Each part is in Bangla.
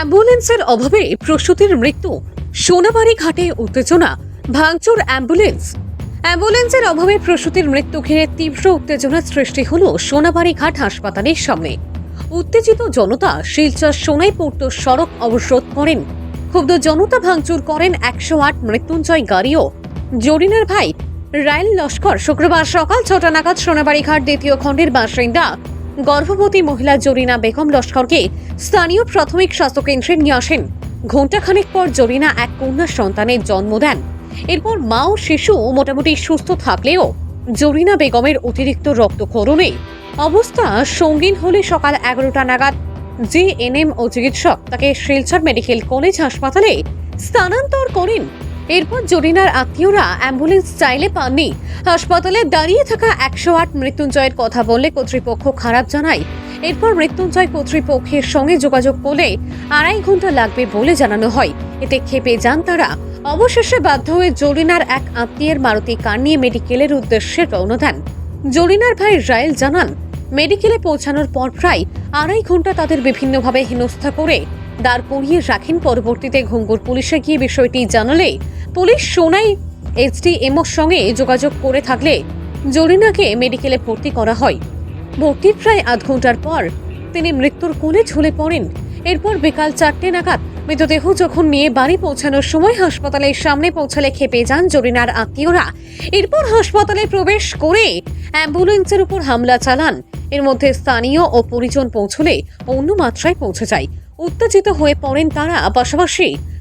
অ্যাম্বুলেন্সের অভাবে প্রসূতির মৃত্যু। সোনাবাড়ি ঘাটে উত্তেজনা, ভাঙচুর অ্যাম্বুলেন্স। অ্যাম্বুলেন্সের অভাবে প্রসূতির মৃত্যু ঘিরে তীব্র উত্তেজনার সৃষ্টি হল সোনাবাড়ি ঘাট হাসপাতালের সামনে। উত্তেজিত জনতা শিলচর সোনাইপুর্ত সড়ক অবরোধ করেন। ক্ষুব্ধ জনতা ভাঙচুর করেন একশো আট মৃত্যুঞ্জয় গাড়িও। জরিনার ভাই রায়েল লস্কর শুক্রবার সকাল ছটা নাগাদ সোনাবাড়ি ঘাট দ্বিতীয় খণ্ডের বাসিন্দা গর্ভবতী মহিলা জরিনা বেগম লস্করকে স্থানীয় প্রাথমিক স্বাস্থ্যকেন্দ্রে নিয়ে আসেন। ঘণ্টাখানেক পর জরিনা এক কন্যা সন্তানের জন্ম দেন। এরপর মা ও শিশু মোটামুটি সুস্থ থাকলেও জরিনা বেগমের অতিরিক্ত রক্তক্ষরণে অবস্থা সঙ্গীন হলে সকাল এগারোটা নাগাদ জেএনএম ও চিকিৎসক তাকে শিলচর মেডিকেল কলেজ হাসপাতালে স্থানান্তর করেন। এরপর জরিনার আত্মীয়রা অ্যাম্বুলেন্স চাইলে পাননি। হাসপাতালে দাঁড়িয়ে থাকা একশো আট মৃত্যুঞ্জয়ের কথা বললে কর্তৃপক্ষ খারাপ জানায়। এরপর মৃত্যুঞ্জয় কর্তৃপক্ষের সঙ্গে যোগাযোগ করলে আড়াই ঘণ্টা লাগবে বলে জানানো হয়। এতে ক্ষেপে যান তারা। অবশেষে বাধ্য হয়ে জরিনার এক আত্মীয়ের মারুতি কার নিয়ে মেডিকেলের উদ্দেশ্যে রওনা দেন। জরিনার ভাই রায়েল জানান, মেডিকেলে পৌঁছানোর পর প্রায় আড়াই ঘণ্টা তাদের বিভিন্নভাবে হেনস্থা করে দাঁড় করিয়ে রাখেন। পরবর্তীতে ঘুঙ্গুর পুলিশে গিয়ে বিষয়টি জানালে পুলিশ সোনাই এইচডিএমওর সঙ্গে যোগাযোগ করে থাকলে জরিনাকে মেডিকেলে ভর্তি করা হয়। ভর্তির প্রায় আধ ঘণ্টার পর তিনি মৃত্যুর কোলে ঝুলে পড়েন। এরপর বিকাল চারটে নাগাদ মৃতদেহ যখন নিয়ে বাড়ি পৌঁছানোর সময় হাসপাতালের সামনে পৌঁছালে খেপে যান জরিনার আত্মীয়রা। এরপর হাসপাতালে প্রবেশ করে অ্যাম্বুলেন্সের উপর হামলা চালান। এর মধ্যে স্থানীয় ও পরিজন পৌঁছলে অন্য মাত্রায় পৌঁছে যায়। উত্তেজিত হয়ে পড়েন তারা। পাশাপাশি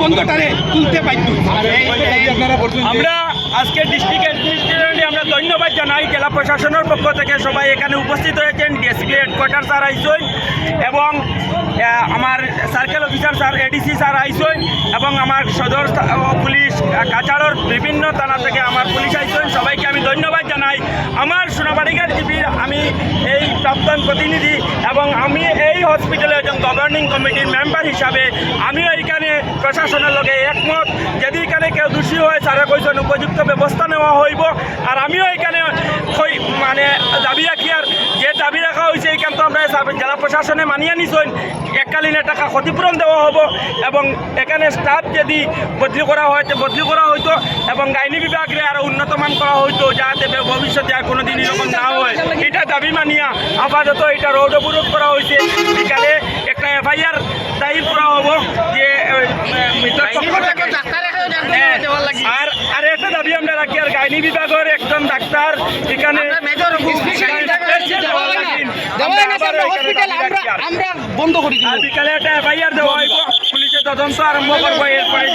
বন্ধটারে তুলতে পারছি আমরা আজকে ডিস্ট্রিক্ট অ্যাডমিনিস্ট্রেশনে আমরা ধন্যবাদ জানাই। জেলা প্রশাসনের পক্ষ থেকে সবাই এখানে উপস্থিত হয়েছেন। ডিএসপি হেডকোয়ার্টার স্যার আইসই এবং আমার circle officer sir ADC sir IC এবং আমার সদর পুলিশ আহ, বিভিন্ন থানা থেকে আমার পুলিশ আইসই। সবাইকে আমি ধন্যবাদ জানাই। আমার সোনাবাড়িঘাট জিপির আমি এই প্রাক্তন প্রতিনিধি এবং আমি এই হসপিটালে গভর্নিং কমিটির মেম্বার হিসাবে আমিও এইখানে প্রশাসনের লগে একমত। যদি এখানে কেউ দোষী হয় স্যারে কইছেন উপযুক্ত ব্যবস্থা নেওয়া হইব। আর আমিও এখানে মানে দাবি রাখি আর যে দাবি রাখা হয়েছে এইখান তো আমরা জেলা প্রশাসনে মানিয়ে নিছেন। এককালীন টাকা ক্ষতিপূরণ দেওয়া হব এবং এখানে স্টাফ যদি বদলি করা হয় বদলি করা হইতো এবং আইনি বিভাগে আরও উন্নতমান করা হইতো যাতে ভবিষ্যতে আর কোনোদিন এরকম না হয়। এটা দাবি মানিয়া আপাতত এটা রোড অবরোধ করা হয়েছে বিকালে এফআইআর দায়ের করা হব যে হ্যাঁ, আর আর একটা দাবি আমরা রাখি আর গাইনি বিভাগের একজন ডাক্তার এখানে আমরা বন্ধ করি বিকালে একটা এফআইআর দেওয়া হইব পুলিশে তদন্ত আরম্ভ করব এরপরে